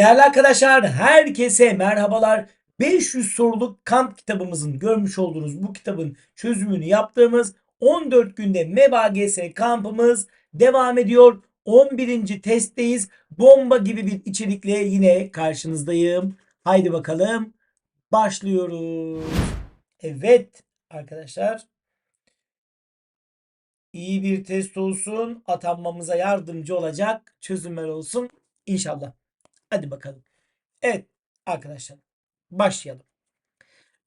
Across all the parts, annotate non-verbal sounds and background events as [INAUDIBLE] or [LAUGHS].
Değerli arkadaşlar, herkese merhabalar. 500 soruluk kamp kitabımızın görmüş olduğunuz bu kitabın çözümünü yaptığımız 14 günde MEBAGS kampımız devam ediyor. 11. testteyiz. Bomba gibi bir içerikle yine karşınızdayım. Haydi bakalım başlıyoruz. Evet arkadaşlar. İyi bir test olsun. Atanmamıza yardımcı olacak çözümler olsun. İnşallah. Hadi bakalım. Evet arkadaşlar başlayalım.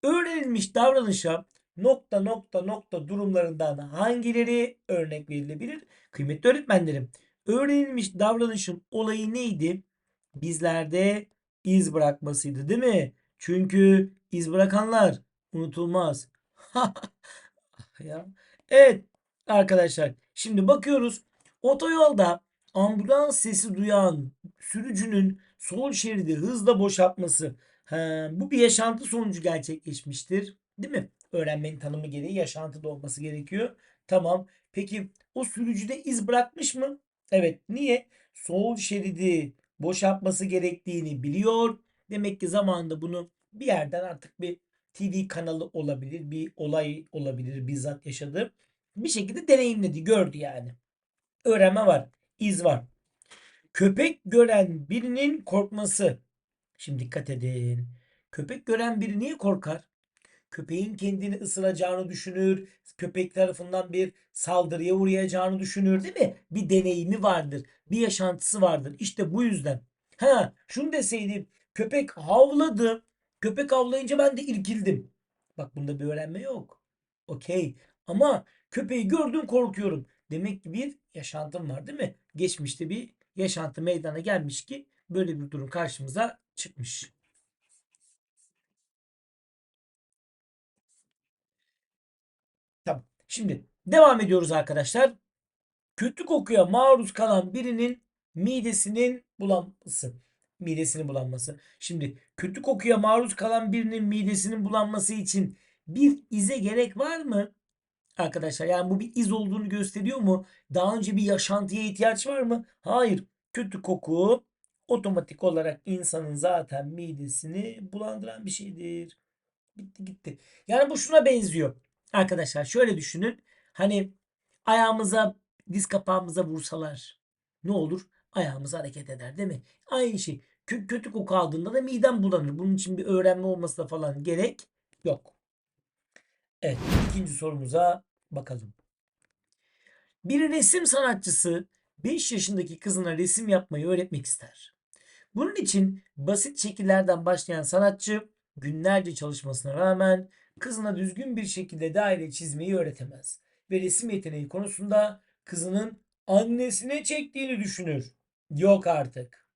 Öğrenilmiş davranışa nokta nokta nokta durumlarından hangileri örnek verilebilir? Kıymetli öğretmenlerim, öğrenilmiş davranışın olayı neydi? Bizlerde iz bırakmasıydı değil mi? Çünkü iz bırakanlar unutulmaz. [LAUGHS] ya. Evet arkadaşlar şimdi bakıyoruz. Otoyolda ambulans sesi duyan sürücünün sol şeridi hızla boşaltması. Ha, bu bir yaşantı sonucu gerçekleşmiştir. Değil mi? Öğrenmenin tanımı gereği yaşantıda olması gerekiyor. Tamam. Peki o sürücüde iz bırakmış mı? Evet. Niye? Sol şeridi boşaltması gerektiğini biliyor. Demek ki zamanında bunu bir yerden artık bir TV kanalı olabilir, bir olay olabilir, bizzat yaşadı. Bir şekilde deneyimledi, gördü yani. Öğrenme var, iz var. Köpek gören birinin korkması. Şimdi dikkat edin. Köpek gören biri niye korkar? Köpeğin kendini ısıracağını düşünür. Köpek tarafından bir saldırıya uğrayacağını düşünür değil mi? Bir deneyimi vardır. Bir yaşantısı vardır. İşte bu yüzden. Ha, şunu deseydim. Köpek havladı. Köpek havlayınca ben de irkildim. Bak bunda bir öğrenme yok. Okey. Ama köpeği gördüm korkuyorum. Demek ki bir yaşantım var değil mi? Geçmişte bir yaşantı meydana gelmiş ki böyle bir durum karşımıza çıkmış. Tamam. Şimdi devam ediyoruz arkadaşlar. Kötü kokuya maruz kalan birinin midesinin bulanması. Midesinin bulanması. Şimdi kötü kokuya maruz kalan birinin midesinin bulanması için bir ize gerek var mı? Arkadaşlar yani bu bir iz olduğunu gösteriyor mu? Daha önce bir yaşantıya ihtiyaç var mı? Hayır. Kötü koku otomatik olarak insanın zaten midesini bulandıran bir şeydir. Bitti gitti. Yani bu şuna benziyor. Arkadaşlar şöyle düşünün. Hani ayağımıza diz kapağımıza vursalar ne olur? Ayağımız hareket eder değil mi? Aynı şey. Kö- kötü koku aldığında da midem bulanır. Bunun için bir öğrenme olmasına falan gerek yok. Evet, ikinci sorumuza bakalım. Bir resim sanatçısı 5 yaşındaki kızına resim yapmayı öğretmek ister. Bunun için basit şekillerden başlayan sanatçı günlerce çalışmasına rağmen kızına düzgün bir şekilde daire çizmeyi öğretemez ve resim yeteneği konusunda kızının annesine çektiğini düşünür. Yok artık.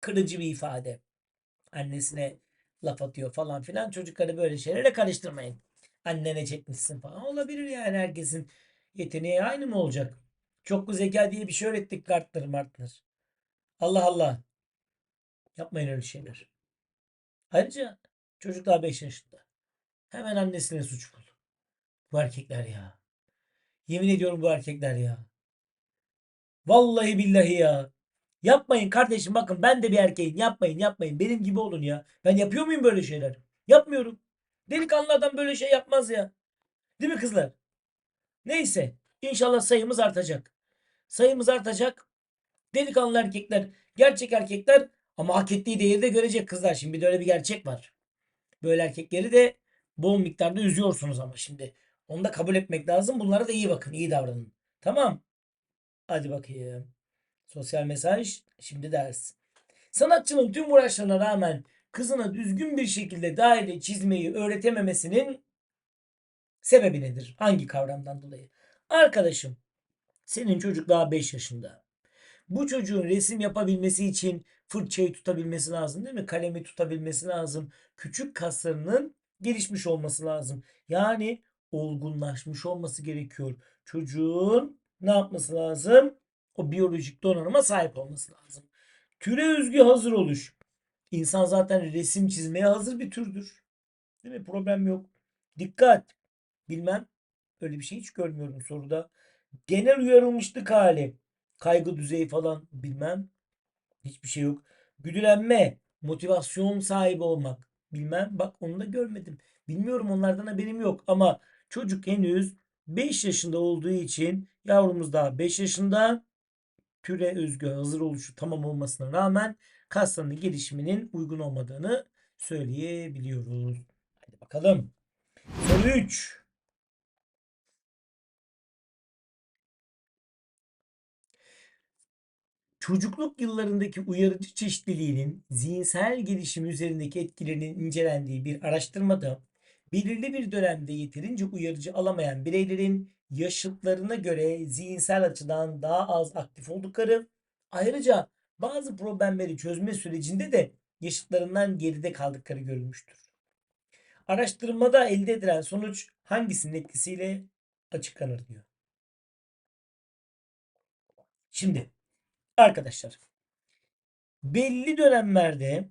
Kırıcı bir ifade. Annesine laf atıyor falan filan. Çocukları böyle şeylere karıştırmayın. Annene çekmişsin falan. Olabilir yani herkesin yeteneği aynı mı olacak? Çok zeka diye bir şey öğrettik kartlar martlar. Allah Allah. Yapmayın öyle şeyler. Ayrıca çocuk daha 5 yaşında. Hemen annesine suç bul. Bu erkekler ya. Yemin ediyorum bu erkekler ya. Vallahi billahi ya. Yapmayın kardeşim bakın ben de bir erkeğim. Yapmayın yapmayın. Benim gibi olun ya. Ben yapıyor muyum böyle şeyler? Yapmıyorum. Delikanlı adam böyle şey yapmaz ya. Değil mi kızlar? Neyse. İnşallah sayımız artacak. Sayımız artacak. Delikanlı erkekler, gerçek erkekler ama hak ettiği değeri de görecek kızlar. Şimdi bir de öyle bir gerçek var. Böyle erkekleri de bol miktarda üzüyorsunuz ama şimdi. Onu da kabul etmek lazım. Bunlara da iyi bakın, iyi davranın. Tamam. Hadi bakayım. Sosyal mesaj. Şimdi ders. Sanatçının tüm uğraşlarına rağmen kızına düzgün bir şekilde daire çizmeyi öğretememesinin sebebi nedir? Hangi kavramdan dolayı? Arkadaşım, senin çocuk daha 5 yaşında. Bu çocuğun resim yapabilmesi için fırçayı tutabilmesi lazım değil mi? Kalemi tutabilmesi lazım. Küçük kaslarının gelişmiş olması lazım. Yani olgunlaşmış olması gerekiyor. Çocuğun ne yapması lazım? O biyolojik donanıma sahip olması lazım. Türe özgü hazır oluş. İnsan zaten resim çizmeye hazır bir türdür. Değil mi? Problem yok. Dikkat. Bilmem. Öyle bir şey hiç görmüyorum soruda. Genel uyarılmışlık hali. Kaygı düzeyi falan bilmem. Hiçbir şey yok. Güdülenme, motivasyon sahibi olmak. Bilmem bak onu da görmedim. Bilmiyorum onlardan haberim yok ama çocuk henüz 5 yaşında olduğu için yavrumuz daha 5 yaşında türe özgü hazır oluşu tamam olmasına rağmen kaslarının gelişiminin uygun olmadığını söyleyebiliyoruz. Hadi bakalım. Soru 3. Çocukluk yıllarındaki uyarıcı çeşitliliğinin zihinsel gelişim üzerindeki etkilerinin incelendiği bir araştırmada belirli bir dönemde yeterince uyarıcı alamayan bireylerin yaşıtlarına göre zihinsel açıdan daha az aktif oldukları, ayrıca bazı problemleri çözme sürecinde de yaşıtlarından geride kaldıkları görülmüştür. Araştırmada elde edilen sonuç hangisinin etkisiyle açıklanır diyor. Şimdi arkadaşlar belli dönemlerde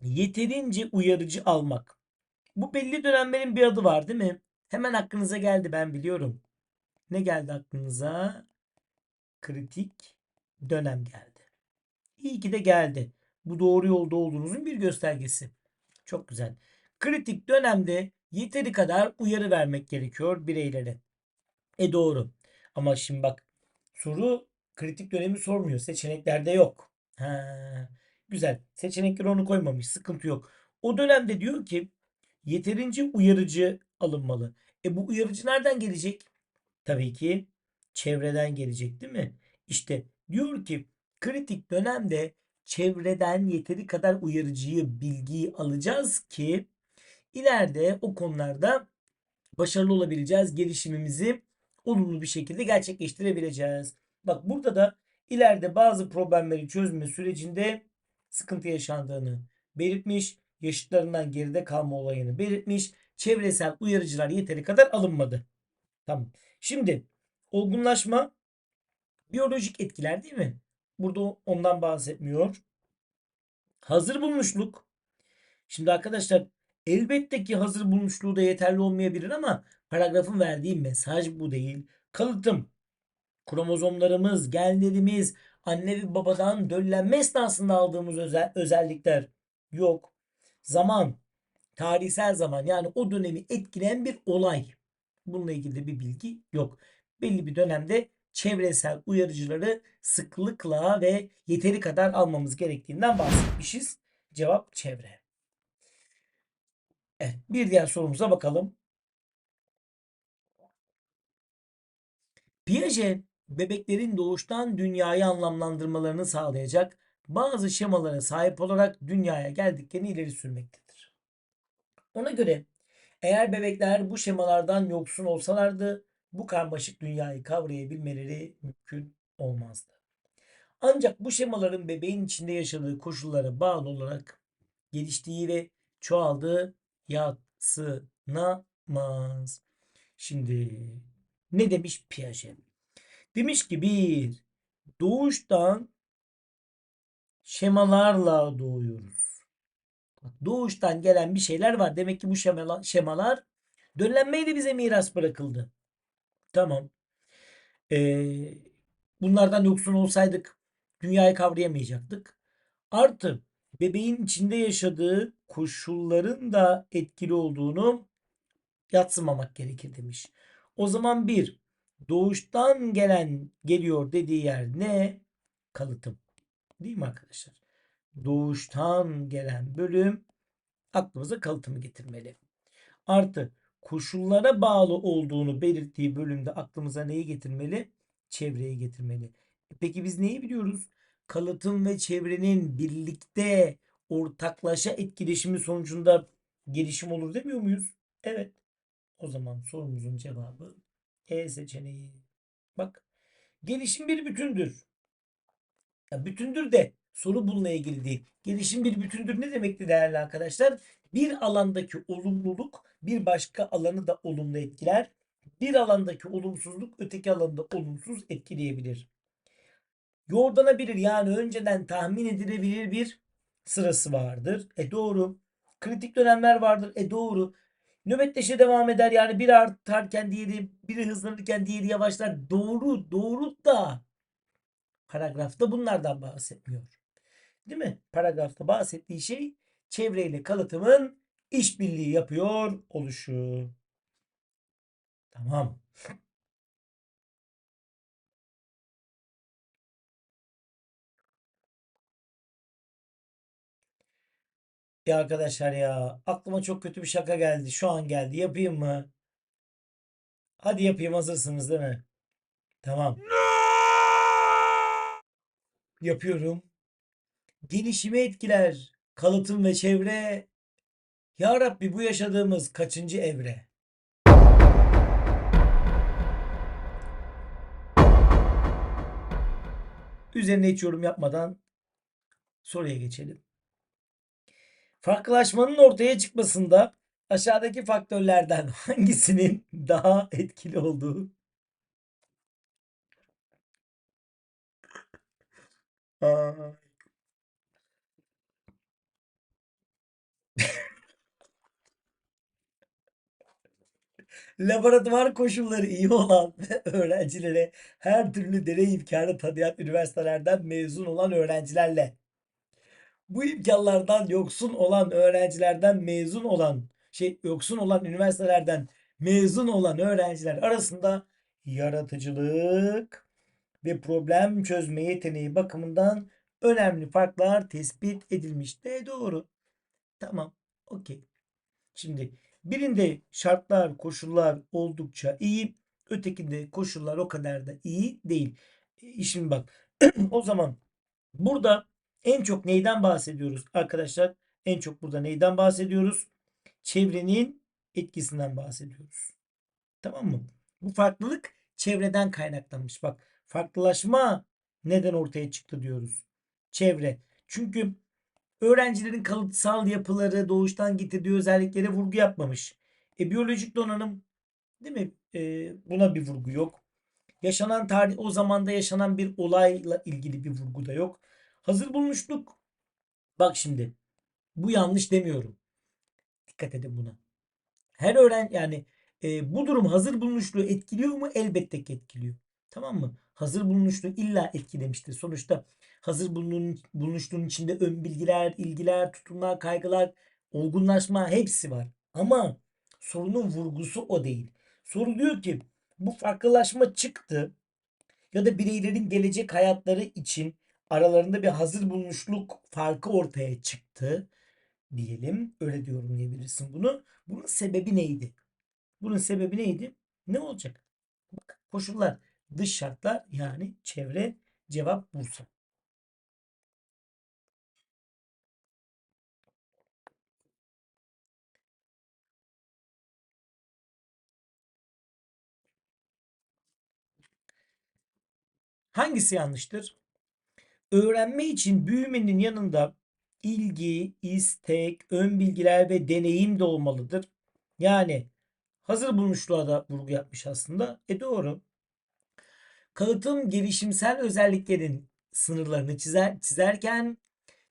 yeterince uyarıcı almak. Bu belli dönemlerin bir adı var değil mi? Hemen aklınıza geldi ben biliyorum. Ne geldi aklınıza? Kritik dönem geldi. İyi ki de geldi. Bu doğru yolda olduğunuzun bir göstergesi. Çok güzel. Kritik dönemde yeteri kadar uyarı vermek gerekiyor bireylere. E doğru. Ama şimdi bak soru kritik dönemi sormuyor. Seçeneklerde yok. Ha, güzel. Seçenekleri onu koymamış. Sıkıntı yok. O dönemde diyor ki yeterince uyarıcı alınmalı. E bu uyarıcı nereden gelecek? Tabii ki çevreden gelecek değil mi? İşte diyor ki kritik dönemde çevreden yeteri kadar uyarıcıyı, bilgiyi alacağız ki ileride o konularda başarılı olabileceğiz. Gelişimimizi olumlu bir şekilde gerçekleştirebileceğiz. Bak burada da ileride bazı problemleri çözme sürecinde sıkıntı yaşandığını belirtmiş. Yaşıtlarından geride kalma olayını belirtmiş. Çevresel uyarıcılar yeteri kadar alınmadı. Tamam. Şimdi olgunlaşma biyolojik etkiler değil mi? Burada ondan bahsetmiyor. Hazır bulmuşluk. Şimdi arkadaşlar elbette ki hazır bulmuşluğu da yeterli olmayabilir ama paragrafın verdiği mesaj bu değil. Kalıtım. Kromozomlarımız, genlerimiz, anne ve babadan döllenme esnasında aldığımız özel, özellikler yok. Zaman, tarihsel zaman yani o dönemi etkileyen bir olay. Bununla ilgili bir bilgi yok. Belli bir dönemde çevresel uyarıcıları sıklıkla ve yeteri kadar almamız gerektiğinden bahsetmişiz. Cevap çevre. Evet, bir diğer sorumuza bakalım. Piaget bebeklerin doğuştan dünyayı anlamlandırmalarını sağlayacak bazı şemalara sahip olarak dünyaya geldiklerini ileri sürmektedir. Ona göre eğer bebekler bu şemalardan yoksun olsalardı bu karmaşık dünyayı kavrayabilmeleri mümkün olmazdı. Ancak bu şemaların bebeğin içinde yaşadığı koşullara bağlı olarak geliştiği ve çoğaldığı yatsınamaz. Şimdi ne demiş Piaget? Demiş ki bir doğuştan şemalarla doğuyoruz. Doğuştan gelen bir şeyler var. Demek ki bu şemalar, şemalar döllenmeyle bize miras bırakıldı. Tamam. Ee, bunlardan yoksun olsaydık dünyayı kavrayamayacaktık. Artı bebeğin içinde yaşadığı koşulların da etkili olduğunu yatsımamak gerekir demiş. O zaman bir doğuştan gelen geliyor dediği yer ne? Kalıtım. Değil mi arkadaşlar? Doğuştan gelen bölüm aklımıza kalıtımı getirmeli. Artı koşullara bağlı olduğunu belirttiği bölümde aklımıza neyi getirmeli? Çevreyi getirmeli. E peki biz neyi biliyoruz? Kalıtım ve çevrenin birlikte ortaklaşa etkileşimi sonucunda gelişim olur demiyor muyuz? Evet. O zaman sorumuzun cevabı E seçeneği. Bak gelişim bir bütündür. Ya bütündür de soru bununla ilgili. Gelişim bir bütündür ne demekti değerli arkadaşlar? Bir alandaki olumluluk bir başka alanı da olumlu etkiler. Bir alandaki olumsuzluk öteki alanda olumsuz etkileyebilir. Yordlanabilir yani önceden tahmin edilebilir bir sırası vardır. E doğru. Kritik dönemler vardır. E doğru. Nöbetleşe devam eder. Yani biri artarken diğeri, biri hızlanırken diğeri yavaşlar. Doğru, doğru da paragrafta bunlardan bahsetmiyor. Değil mi? Paragrafta bahsettiği şey çevreyle kalıtımın işbirliği yapıyor oluşu. Tamam. Ya arkadaşlar ya aklıma çok kötü bir şaka geldi. Şu an geldi. Yapayım mı? Hadi yapayım hazırsınız değil mi? Tamam. Yapıyorum. Gelişimi etkiler. Kalıtım ve çevre. Ya Rabbi bu yaşadığımız kaçıncı evre? Üzerine hiç yorum yapmadan soruya geçelim. Farklılaşmanın ortaya çıkmasında aşağıdaki faktörlerden [LAUGHS] hangisinin daha etkili olduğu Aa. Laboratuvar koşulları iyi olan ve [LAUGHS] öğrencilere her türlü deney imkanı tanıyan üniversitelerden mezun olan öğrencilerle bu imkanlardan yoksun olan öğrencilerden mezun olan şey yoksun olan üniversitelerden mezun olan öğrenciler arasında yaratıcılık ve problem çözme yeteneği bakımından önemli farklar tespit edilmiş. De doğru. Tamam. Okey. Şimdi birinde şartlar, koşullar oldukça iyi. Ötekinde koşullar o kadar da iyi değil. E, Şimdi bak. [CLEARS THROAT] o zaman burada en çok neyden bahsediyoruz arkadaşlar? En çok burada neyden bahsediyoruz? Çevrenin etkisinden bahsediyoruz. Tamam mı? Bu farklılık çevreden kaynaklanmış. Bak farklılaşma neden ortaya çıktı diyoruz. Çevre. Çünkü öğrencilerin kalıtsal yapıları doğuştan getirdiği özelliklere vurgu yapmamış. E, biyolojik donanım değil mi? E, buna bir vurgu yok. Yaşanan tarih o zamanda yaşanan bir olayla ilgili bir vurgu da yok. Hazır bulmuşluk. Bak şimdi. Bu yanlış demiyorum. Dikkat edin buna. Her öğren yani e, bu durum hazır bulunuşluğu etkiliyor mu? Elbette ki etkiliyor. Tamam mı? Hazır bulunuşluğu illa etkilemiştir. Sonuçta hazır bulunun, bulunuşluğun içinde ön bilgiler, ilgiler, tutumlar, kaygılar, olgunlaşma hepsi var. Ama sorunun vurgusu o değil. Soru diyor ki bu farklılaşma çıktı ya da bireylerin gelecek hayatları için aralarında bir hazır bulunuşluk farkı ortaya çıktı diyelim. Öyle yorumlayabilirsin bunu. Bunun sebebi neydi? Bunun sebebi neydi? Ne olacak? Koşullar, dış şartlar yani çevre cevap Bursa. Hangisi yanlıştır? Öğrenme için büyümenin yanında ilgi, istek, ön bilgiler ve deneyim de olmalıdır. Yani hazır bulmuşluğa da vurgu yapmış aslında. E doğru. Kalıtım gelişimsel özelliklerin sınırlarını çizer, çizerken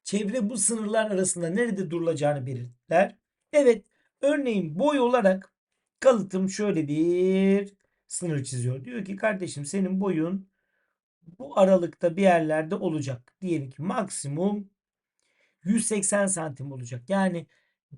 çevre bu sınırlar arasında nerede durulacağını belirler. Evet, örneğin boy olarak kalıtım şöyle bir sınır çiziyor. Diyor ki kardeşim senin boyun bu aralıkta bir yerlerde olacak. Diyelim ki maksimum 180 santim olacak. Yani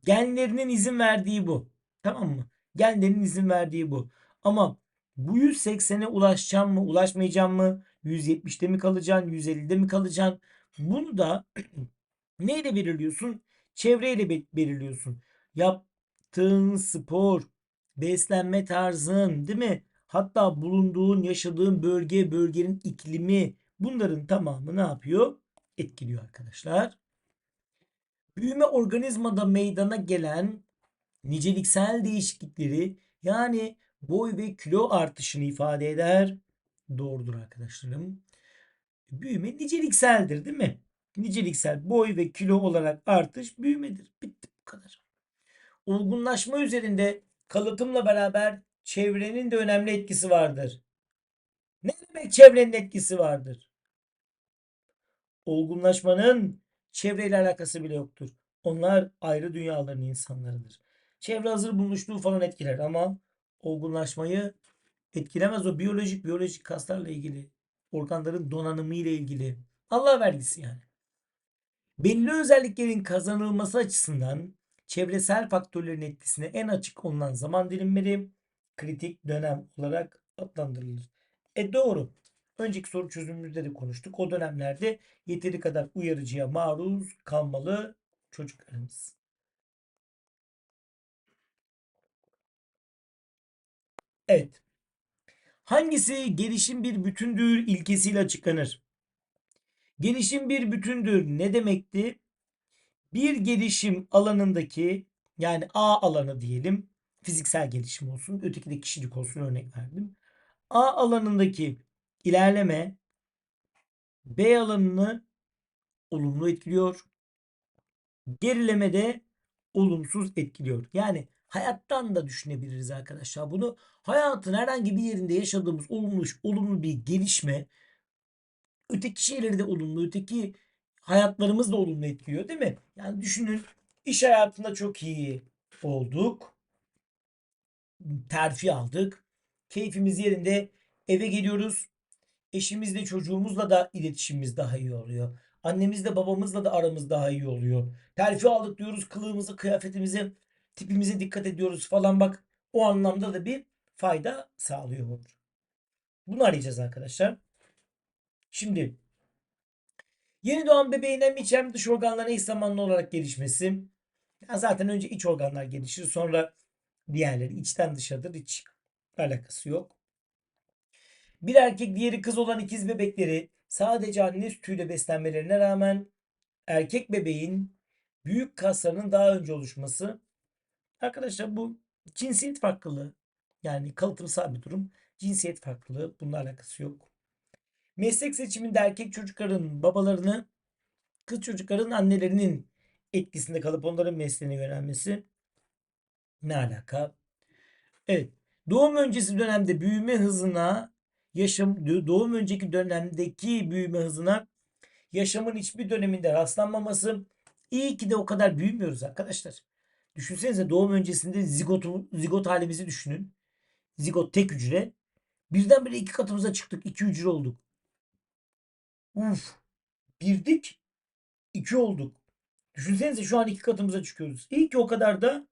genlerinin izin verdiği bu. Tamam mı? Genlerin izin verdiği bu. Ama bu 180'e ulaşacağım mı, ulaşmayacağım mı? 170'te mi kalacaksın, 150'de mi kalacaksın? Bunu da [CLEARS THROAT] neyle belirliyorsun? Çevreyle be- belirliyorsun. Yaptığın spor, beslenme tarzın, değil mi? Hatta bulunduğun, yaşadığın bölge, bölgenin iklimi bunların tamamı ne yapıyor? Etkiliyor arkadaşlar. Büyüme organizmada meydana gelen niceliksel değişiklikleri yani boy ve kilo artışını ifade eder. Doğrudur arkadaşlarım. Büyüme nicelikseldir değil mi? Niceliksel boy ve kilo olarak artış büyümedir. Bitti bu kadar. Olgunlaşma üzerinde kalıtımla beraber çevrenin de önemli etkisi vardır. Ne demek çevrenin etkisi vardır? Olgunlaşmanın çevreyle alakası bile yoktur. Onlar ayrı dünyaların insanlarıdır. Çevre hazır bulunuşluğu falan etkiler ama olgunlaşmayı etkilemez. O biyolojik biyolojik kaslarla ilgili, organların donanımı ile ilgili. Allah vergisi yani. Belli özelliklerin kazanılması açısından çevresel faktörlerin etkisine en açık olunan zaman dilimleri kritik dönem olarak adlandırılır. E doğru. Önceki soru çözümümüzde de konuştuk. O dönemlerde yeteri kadar uyarıcıya maruz kalmalı çocuklarımız. Evet. Hangisi gelişim bir bütündür ilkesiyle açıklanır? Gelişim bir bütündür ne demekti? Bir gelişim alanındaki yani A alanı diyelim fiziksel gelişim olsun öteki de kişilik olsun örnek verdim. A alanındaki ilerleme B alanını olumlu etkiliyor. Gerileme de olumsuz etkiliyor. Yani hayattan da düşünebiliriz arkadaşlar. Bunu hayatın herhangi bir yerinde yaşadığımız olumlu, olumlu bir gelişme öteki şeyleri de olumlu, öteki hayatlarımız da olumlu etkiliyor değil mi? Yani düşünün iş hayatında çok iyi olduk. Terfi aldık. Keyfimiz yerinde. Eve geliyoruz. Eşimizle çocuğumuzla da iletişimimiz daha iyi oluyor. Annemizle babamızla da aramız daha iyi oluyor. Terfi aldık diyoruz. Kılığımızı, kıyafetimizi, tipimize dikkat ediyoruz falan bak. O anlamda da bir fayda sağlıyor. Bunu arayacağız arkadaşlar. Şimdi yeni doğan bebeğin hem iç hem dış organların eş zamanlı olarak gelişmesi. Ya zaten önce iç organlar gelişir sonra diğerleri içten dışadır. Hiç alakası yok. Bir erkek diğeri kız olan ikiz bebekleri sadece anne sütüyle beslenmelerine rağmen erkek bebeğin büyük kaslarının daha önce oluşması. Arkadaşlar bu cinsiyet farklılığı. Yani kalıtımsal bir durum. Cinsiyet farklılığı. Bununla alakası yok. Meslek seçiminde erkek çocukların babalarını, kız çocukların annelerinin etkisinde kalıp onların mesleğine yönelmesi ne alaka? Evet. Doğum öncesi dönemde büyüme hızına yaşam doğum önceki dönemdeki büyüme hızına yaşamın hiçbir döneminde rastlanmaması iyi ki de o kadar büyümüyoruz arkadaşlar. Düşünsenize doğum öncesinde zigot, zigot halimizi düşünün. Zigot tek hücre. Birdenbire iki katımıza çıktık. iki hücre olduk. Uf. Birdik. iki olduk. Düşünsenize şu an iki katımıza çıkıyoruz. İyi ki o kadar da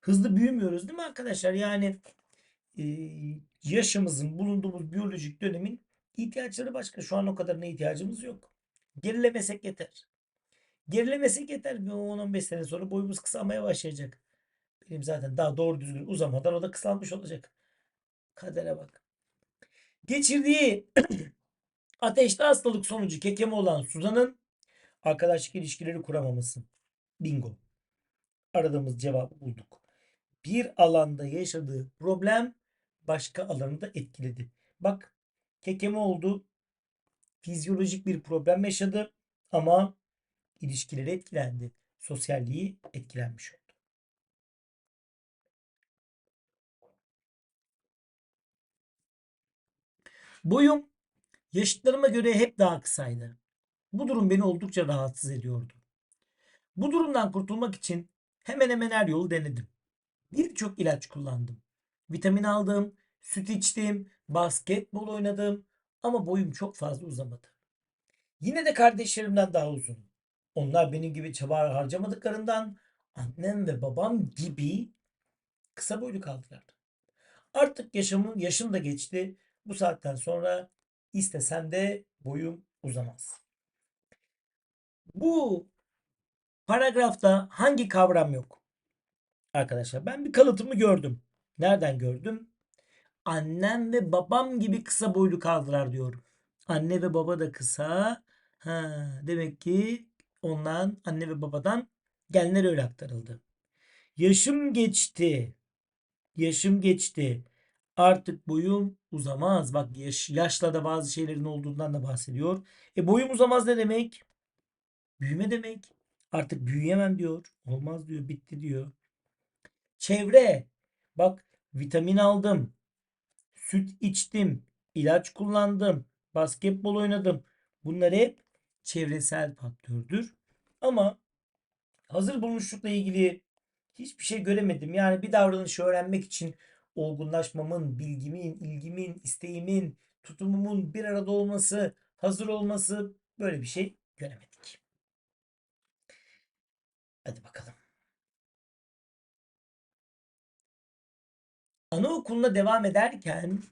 hızlı büyümüyoruz değil mi arkadaşlar? Yani e, yaşımızın bulunduğumuz biyolojik dönemin ihtiyaçları başka. Şu an o kadarına ihtiyacımız yok. Gerilemesek yeter. Gerilemesek yeter. Bir 10-15 sene sonra boyumuz kısalmaya başlayacak. Benim zaten daha doğru düzgün uzamadan o da kısalmış olacak. Kadere bak. Geçirdiği [CLEARS THROAT] ateşli hastalık sonucu kekeme olan Suzan'ın arkadaşlık ilişkileri kuramaması. Bingo. Aradığımız cevabı bulduk. Bir alanda yaşadığı problem başka alanı da etkiledi. Bak kekeme oldu. Fizyolojik bir problem yaşadı ama ilişkileri etkilendi. Sosyalliği etkilenmiş oldu. Boyum yaşıtlarıma göre hep daha kısaydı. Bu durum beni oldukça rahatsız ediyordu. Bu durumdan kurtulmak için hemen hemen her yolu denedim. Birçok ilaç kullandım. Vitamin aldım, süt içtim, basketbol oynadım ama boyum çok fazla uzamadı. Yine de kardeşlerimden daha uzun. Onlar benim gibi çaba harcamadıklarından annem ve babam gibi kısa boylu kaldılar. Artık yaşamın yaşım da geçti. Bu saatten sonra istesem de boyum uzamaz. Bu paragrafta hangi kavram yok? Arkadaşlar ben bir kalıtımı gördüm. Nereden gördüm? Annem ve babam gibi kısa boylu kaldılar diyor. Anne ve baba da kısa. Ha, demek ki ondan anne ve babadan genler öyle aktarıldı. Yaşım geçti. Yaşım geçti. Artık boyum uzamaz. Bak yaş, yaşla da bazı şeylerin olduğundan da bahsediyor. E boyum uzamaz ne demek? Büyüme demek. Artık büyüyemem diyor. Olmaz diyor. Bitti diyor. Çevre. Bak vitamin aldım. Süt içtim. ilaç kullandım. Basketbol oynadım. Bunlar hep çevresel faktördür. Ama hazır bulmuşlukla ilgili hiçbir şey göremedim. Yani bir davranışı öğrenmek için olgunlaşmamın, bilgimin, ilgimin, isteğimin, tutumumun bir arada olması, hazır olması böyle bir şey göremedik. Hadi bakalım. Anaokuluna devam ederken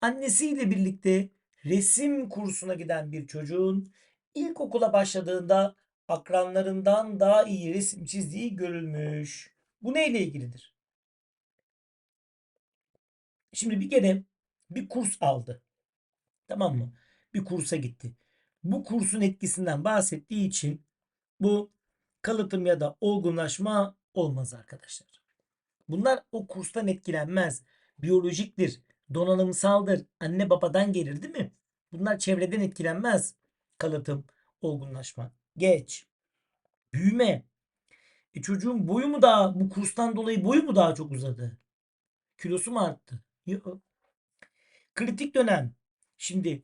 annesiyle birlikte resim kursuna giden bir çocuğun ilkokula başladığında akranlarından daha iyi resim çizdiği görülmüş. Bu neyle ilgilidir? Şimdi bir kere bir kurs aldı. Tamam mı? Bir kursa gitti. Bu kursun etkisinden bahsettiği için bu kalıtım ya da olgunlaşma olmaz arkadaşlar. Bunlar o kurstan etkilenmez. Biyolojiktir, donanımsaldır, anne babadan gelir değil mi? Bunlar çevreden etkilenmez. Kalıtım, olgunlaşma. Geç. Büyüme. E çocuğun boyu mu daha bu kurstan dolayı boyu mu daha çok uzadı? Kilosu mu arttı? Yok. Kritik dönem. Şimdi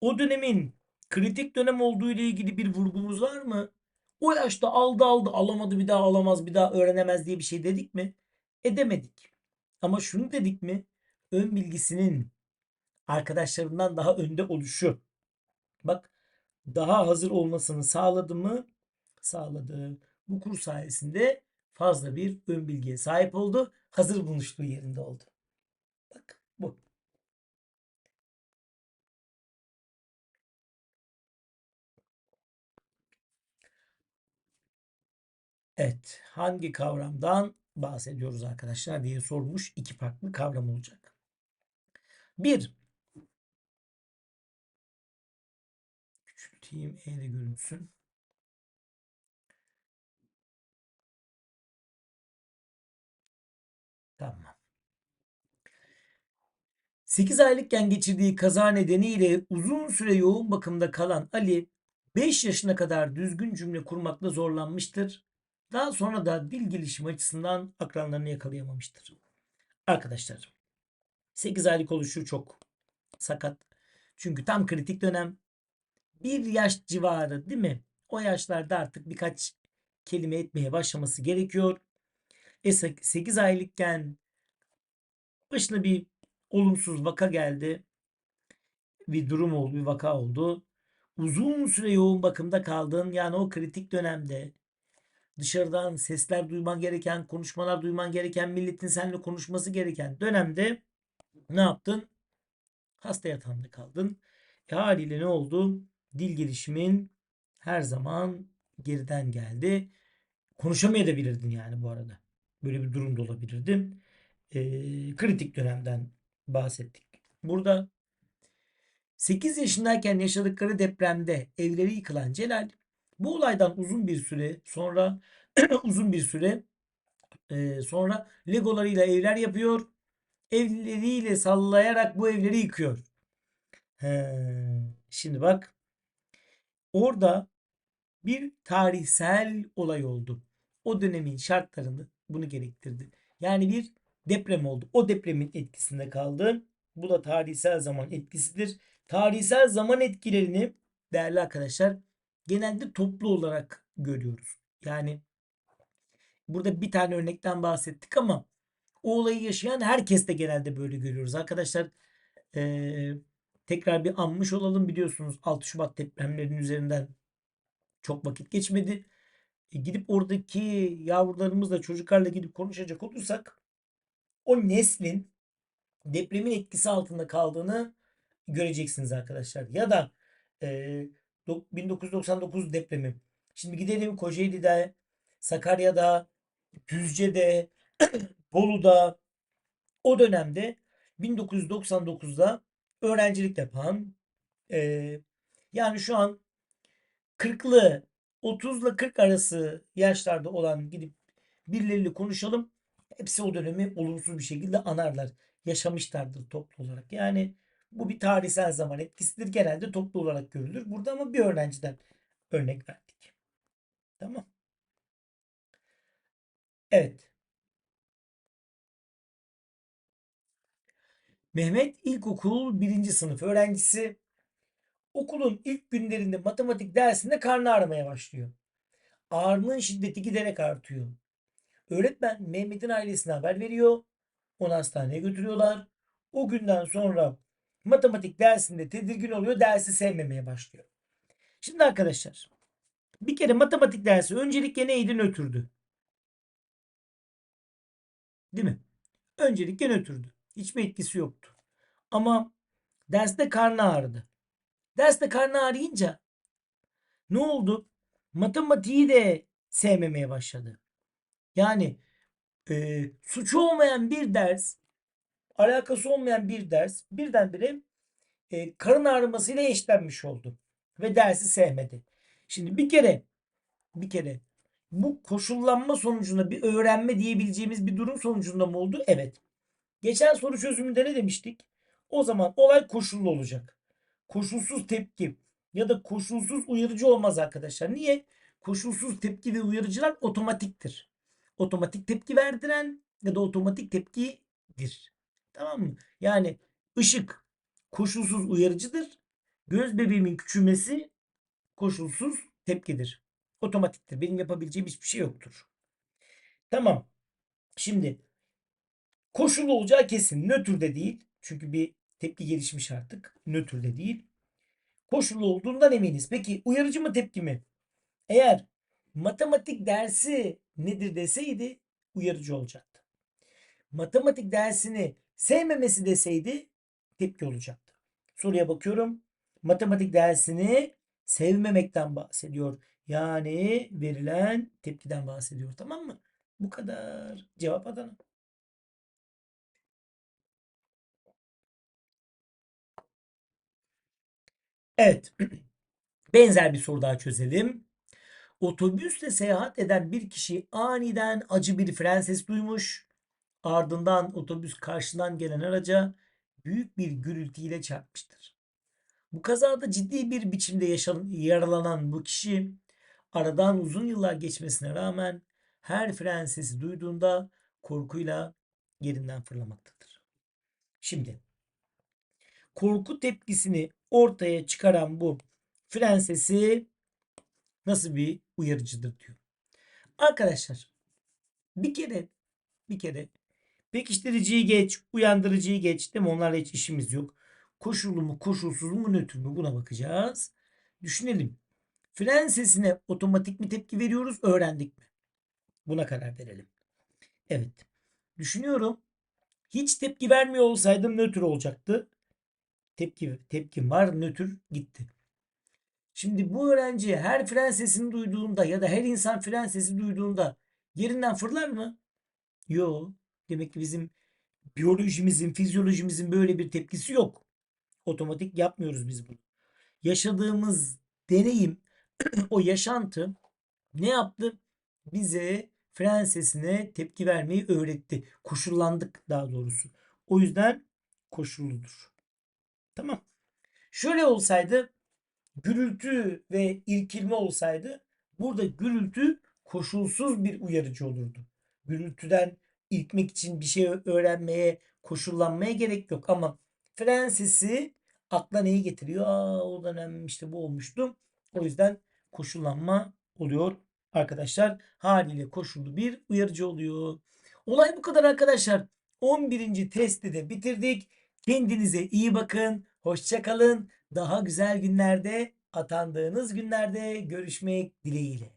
o dönemin kritik dönem olduğu ile ilgili bir vurgumuz var mı? O yaşta aldı aldı alamadı bir daha alamaz bir daha öğrenemez diye bir şey dedik mi? Edemedik. Ama şunu dedik mi? Ön bilgisinin arkadaşlarından daha önde oluşu. Bak daha hazır olmasını sağladı mı? Sağladı. Bu kurs sayesinde fazla bir ön bilgiye sahip oldu. Hazır buluştuğu yerinde oldu. Bak bu. Evet. Hangi kavramdan bahsediyoruz arkadaşlar diye sormuş. İki farklı kavram olacak. Bir. Küçülteyim. E görünsün. Tamam. 8 aylıkken geçirdiği kaza nedeniyle uzun süre yoğun bakımda kalan Ali 5 yaşına kadar düzgün cümle kurmakta zorlanmıştır. Daha sonra da dil gelişimi açısından akranlarını yakalayamamıştır. Arkadaşlar 8 aylık oluşu çok sakat. Çünkü tam kritik dönem. Bir yaş civarı değil mi? O yaşlarda artık birkaç kelime etmeye başlaması gerekiyor. E 8 aylıkken başına bir olumsuz vaka geldi. Bir durum oldu, bir vaka oldu. Uzun süre yoğun bakımda kaldın. Yani o kritik dönemde dışarıdan sesler duyman gereken, konuşmalar duyman gereken, milletin seninle konuşması gereken dönemde ne yaptın? Hasta yatağında kaldın. E haliyle ne oldu? Dil gelişimin her zaman geriden geldi. Konuşamayabilirdin yani bu arada. Böyle bir durumda olabilirdi. E, kritik dönemden bahsettik. Burada 8 yaşındayken yaşadıkları depremde evleri yıkılan Celal bu olaydan uzun bir süre sonra [CLEARS THROAT] uzun bir süre e, sonra legolarıyla evler yapıyor. Evleriyle sallayarak bu evleri yıkıyor. He, şimdi bak orada bir tarihsel olay oldu. O dönemin şartlarını bunu gerektirdi. Yani bir deprem oldu. O depremin etkisinde kaldı. Bu da tarihsel zaman etkisidir. Tarihsel zaman etkilerini değerli arkadaşlar genelde toplu olarak görüyoruz. Yani burada bir tane örnekten bahsettik ama o olayı yaşayan herkes de genelde böyle görüyoruz. Arkadaşlar ee, tekrar bir anmış olalım biliyorsunuz 6 Şubat depremlerinin üzerinden çok vakit geçmedi. E, gidip oradaki yavrularımızla çocuklarla gidip konuşacak olursak o neslin depremin etkisi altında kaldığını göreceksiniz arkadaşlar. Ya da e, 1999 depremi. Şimdi gidelim Kocaeli'de, Sakarya'da, Düzce'de, [CLEARS THROAT] Bolu'da o dönemde 1999'da öğrencilik yapan e, yani şu an 40'lı 30 ile 40 arası yaşlarda olan gidip birileriyle konuşalım. Hepsi o dönemi olumsuz bir şekilde anarlar. Yaşamışlardır toplu olarak. Yani bu bir tarihsel zaman etkisidir. Genelde toplu olarak görülür. Burada ama bir öğrenciden örnek verdik. Tamam. Evet. Mehmet ilkokul birinci sınıf öğrencisi okulun ilk günlerinde matematik dersinde karnı ağrımaya başlıyor. Ağrının şiddeti giderek artıyor. Öğretmen Mehmet'in ailesine haber veriyor. Onu hastaneye götürüyorlar. O günden sonra matematik dersinde tedirgin oluyor. Dersi sevmemeye başlıyor. Şimdi arkadaşlar Bir kere matematik dersi öncelikle neydi? Nötrdü. Değil mi? Öncelikle nötrdü. Hiçbir etkisi yoktu. Ama derste karnı ağrıdı. Derste karnı ağrıyınca ne oldu? Matematiği de sevmemeye başladı. Yani e, suçu olmayan bir ders, alakası olmayan bir ders birdenbire e, karın ağrımasıyla eşlenmiş oldu. Ve dersi sevmedi. Şimdi bir kere bir kere bu koşullanma sonucunda bir öğrenme diyebileceğimiz bir durum sonucunda mı oldu? Evet. Geçen soru çözümünde ne demiştik? O zaman olay koşullu olacak. Koşulsuz tepki ya da koşulsuz uyarıcı olmaz arkadaşlar. Niye? Koşulsuz tepki ve uyarıcılar otomatiktir. Otomatik tepki verdiren ya da otomatik tepkidir. Tamam mı? Yani ışık koşulsuz uyarıcıdır. Göz bebeğimin küçülmesi koşulsuz tepkidir. Otomatiktir. Benim yapabileceğim hiçbir şey yoktur. Tamam. Şimdi koşullu olacağı kesin. Nötr de değil. Çünkü bir tepki gelişmiş artık. Nötr de değil. Koşullu olduğundan eminiz. Peki uyarıcı mı tepki mi? Eğer matematik dersi nedir deseydi uyarıcı olacaktı. Matematik dersini sevmemesi deseydi tepki olacaktı. Soruya bakıyorum. Matematik dersini sevmemekten bahsediyor. Yani verilen tepkiden bahsediyor. Tamam mı? Bu kadar. Cevap Adana. Evet. [CLEARS THROAT] Benzer bir soru daha çözelim. Otobüsle seyahat eden bir kişi aniden acı bir fren sesi duymuş. Ardından otobüs karşıdan gelen araca büyük bir gürültüyle çarpmıştır. Bu kazada ciddi bir biçimde yaşan, yaralanan bu kişi aradan uzun yıllar geçmesine rağmen her fren sesi duyduğunda korkuyla yerinden fırlamaktadır. Şimdi korku tepkisini ortaya çıkaran bu fren sesi nasıl bir uyarıcıdır diyor. Arkadaşlar bir kere bir kere pekiştiriciyi geç, uyandırıcıyı geç değil mi? Onlarla hiç işimiz yok. Koşullu mu, koşulsuz mu, nötr mü buna bakacağız. Düşünelim. Fren sesine otomatik mi tepki veriyoruz, öğrendik mi? Buna karar verelim. Evet. Düşünüyorum. Hiç tepki vermiyor olsaydım nötr olacaktı. Tepki tepkim var, nötr gitti. Şimdi bu öğrenci her fren sesini duyduğunda ya da her insan fren sesi duyduğunda yerinden fırlar mı? Yok. Demek ki bizim biyolojimizin, fizyolojimizin böyle bir tepkisi yok. Otomatik yapmıyoruz biz bunu. Yaşadığımız deneyim, [CLEARS THROAT] o yaşantı ne yaptı? Bize fren sesine tepki vermeyi öğretti. Koşullandık daha doğrusu. O yüzden koşulludur. Tamam. Şöyle olsaydı gürültü ve irkilme olsaydı burada gürültü koşulsuz bir uyarıcı olurdu. Gürültüden ilkmek için bir şey öğrenmeye, koşullanmaya gerek yok ama fren sesi akla neyi getiriyor? Aa, o dönem işte bu olmuştu. O yüzden koşullanma oluyor arkadaşlar. Haliyle koşullu bir uyarıcı oluyor. Olay bu kadar arkadaşlar. 11. testi de bitirdik. Kendinize iyi bakın. Hoşça kalın. Daha güzel günlerde, atandığınız günlerde görüşmek dileğiyle.